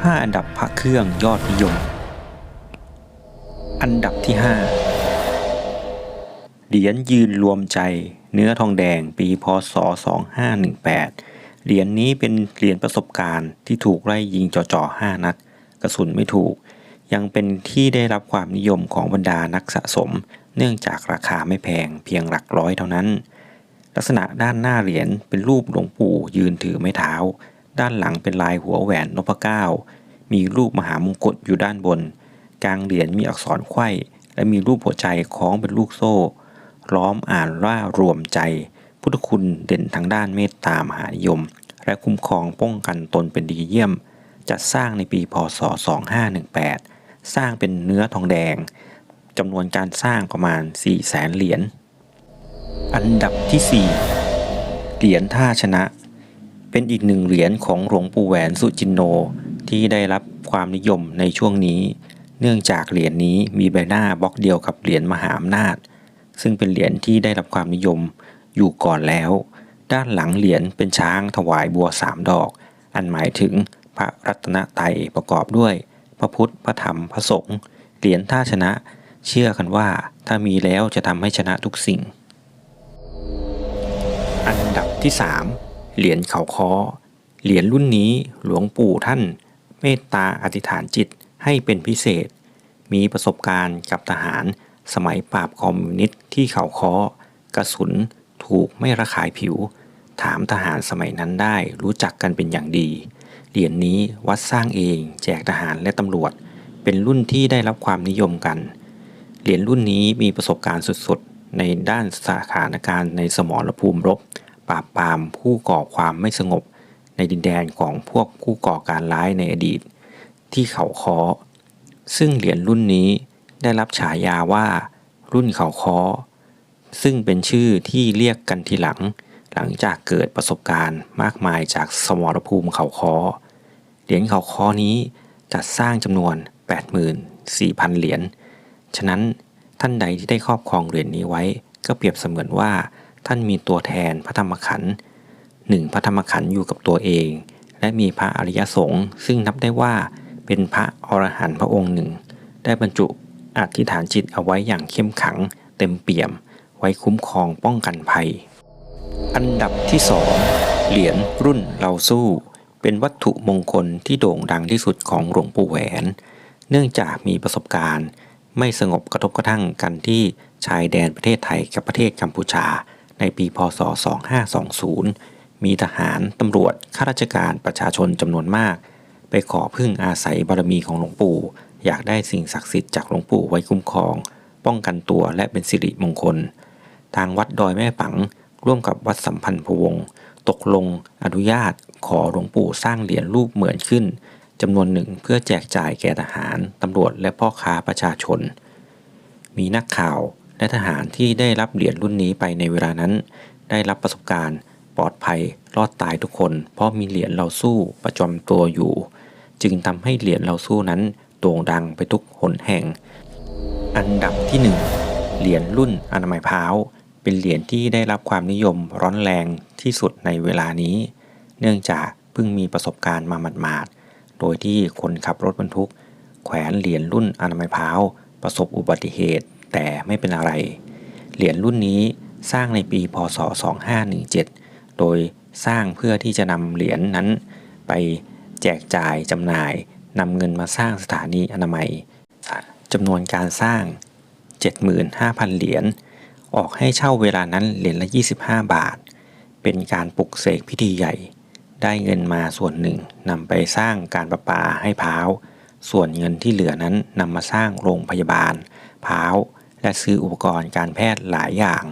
5 อันดับพระเครื่องยอดนิยม อันดับที่ 5 เหรียญยืนรวมใจ เนื้อทองแดงปีพศ 2518 เหรียญนี้เป็นเหรียญประสบการณ์ที่ถูกไล่ยิงจ่อๆ5นัด กระสุนไม่ถูก ยังเป็นที่ได้รับความนิยมของบรรดานักสะสม เนื่องจากราคาไม่แพงเพียงหลักร้อยเท่านั้น ลักษณะด้านหน้าเหรียญเป็นรูปหลวงปู่ยืนถือไม้เท้า ด้านหลังเป็นลายหัวแหวนนพเก้า มีรูปมหามงกุฎอยู่ด้านบน กลางเหรียญมีอักษรไขว้ และมีรูปหัวใจคล้องเป็นลูกโซ่ ล้อมอ่านว่ารวมใจ พุทธคุณเด่นทางด้านเมตตามหานิยม และคุ้มครองป้องกันตนเป็นดีเยี่ยม จัดสร้างในปีพศ 2518 สร้างเป็นเนื้อทองแดงจำนวนการสร้างประมาณ 4 0 0แสนเหรียญ อันดับที่ 4 เหรียญท่าชนะ เป็นอีกหนึ่งเหรียญของหลวงปู่แหวนสุจินโนที่ได้รับความนิยมในช่วงนี้ เนื่องจากเหรียญนี้มีใบหน้าบล็อกเดียวกับเหรียญมหาอำนาจ ซึ่งเป็นเหรียญที่ได้รับความนิยมอยู่ก่อนแล้ว ด้านหลังเหรียญเป็นช้างถวายบัวสามดอก อันหมายถึงพระรัตนตรยประกอบด้วย พระพุทธพระธรรมพระสงฆ์เหรียญท่าชนะ เชื่อกันว่าถ้ามีแล้วจะทำให้ชนะทุกสิ่ง อันดับที่ 3 เหรียญเขาคอเหรียญรุ่นนี้หลวงปู่ท่าน เมตตาอธิษฐานจิตให้เป็นพิเศษ มีประสบการณ์กับทหารสมัยปราบคอมมิวนิสต์ที่เขาคอกระสุนถูกไม่ระคายผิว ถามทหารสมัยนั้นได้รู้จักกันเป็นอย่างดี เหรียญนี้วัดสร้างเอง แจกทหารและตำรวจ เป็นรุ่นที่ได้รับความนิยมกัน เหรียญรุ่นนี้มีประสบการณ์สุดๆ ในด้านสถานการณ์ในสมรภูมิรบ ปราบปรามผู้ก่อความไม่สงบ ในดินแดนของพวกผู้ก่อการร้ายในอดีต ที่เขาคอซึ่งเหรียญรุ่นนี้ได้รับฉายาว่า รุ่นเขาคอซึ่งเป็นชื่อที่เรียกกันทีหลัง หลังจากเกิดประสบการณ์มากมายจากสมรภูมิเขาคอเหรียญเขาคอนี้จัดสร้างจำนวน 84,000 เหรียญ ฉะนั้นท่านใดที่ได้ครอบครองเหรียญนี้ไว้ ก็เปรียบเสมือนว่า ท่านมีตัวแทนพระธรรมขันธ์หนึ่งพระธรรมขันธ์อยู่กับตัวเอง และมีพระอริยสงฆ์ซึ่งนับได้ว่าเป็นพระอรหันต์พระองค์หนึ่ง ได้บรรจุอธิษฐานจิตเอาไว้อย่างเข้มขัง เต็มเปี่ยม ไว้คุ้มครองป้องกันภัย อันดับที่2เหรียญรุ่นเราสู้ เป็นวัตถุมงคลที่โด่งดังที่สุดของหลวงปู่แหวน เนื่องจากมีประสบการณ์ ไม่สงบกระทบกระทั่งกันที่ชายแดนประเทศไทยกับประเทศกัมพูชา ในปีพศ 2520 มีทหาร ตำรวจ ข้าราชการ ประชาชนจำนวนมาก ไปขอพึ่งอาศัยบารมีของหลวงปู่ อยากได้สิ่งศักดิ์สิทธิ์จากหลวงปู่ไว้คุ้มครอง ป้องกันตัวและเป็นสิริมงคล ทางวัดดอยแม่ปัง ร่วมกับวัดสัมพันธ์พวง ตกลง อนุญาต ขอหลวงปู่สร้างเหรียญรูปเหมือนขึ้นจำนวนหนึ่งเพื่อแจกจ่ายแก่ทหาร ตำรวจและพ่อค้าประชาชน มีนักข่าว และทหารที่ได้รับเหรียญรุ่นนี้ไปในเวลานั้น ได้รับประสบการณ์ ปลอดภัย รอดตายทุกคน เพราะมีเหรียญเราสู้ประจำตัวอยู่ จึงทำให้เหรียญเราสู้นั้นโด่งดังไปทุกหนแห่ง อันดับที่ 1 เหรียญรุ่นอนามัยพร้าวเป็นเหรียญที่ได้รับความนิยมร้อนแรงที่สุดในเวลานี้ เนื่องจากเพิ่งมีประสบการณ์มาหมาดๆ โดยที่คนขับรถบรรทุก แขวนเหรียญรุ่นอนามัยพร้าวประสบอุบัติเหตุ แต่ไม่เป็นอะไร เหรียญรุ่นนี้สร้างในปีพศ 2517 โดยสร้างเพื่อที่จะนำเหรียญนั้น ไปแจกจ่ายจำหน่ายนำเงินมาสร้างสถานีอนามัยจำนวนการสร้าง 75,000 เหรียญ ออกให้เช่าเวลานั้นเหรียญละ 25 บาท เป็นการปลุกเสกพิธีใหญ่ ได้เงินมาส่วนหนึ่งนำไปสร้างการประปาให้พร้าว ส่วนเงินที่เหลือนั้นนำมาสร้างโรงพยาบาลพร้าว และซื้ออุปกรณ์การแพทย์หลายอย่าง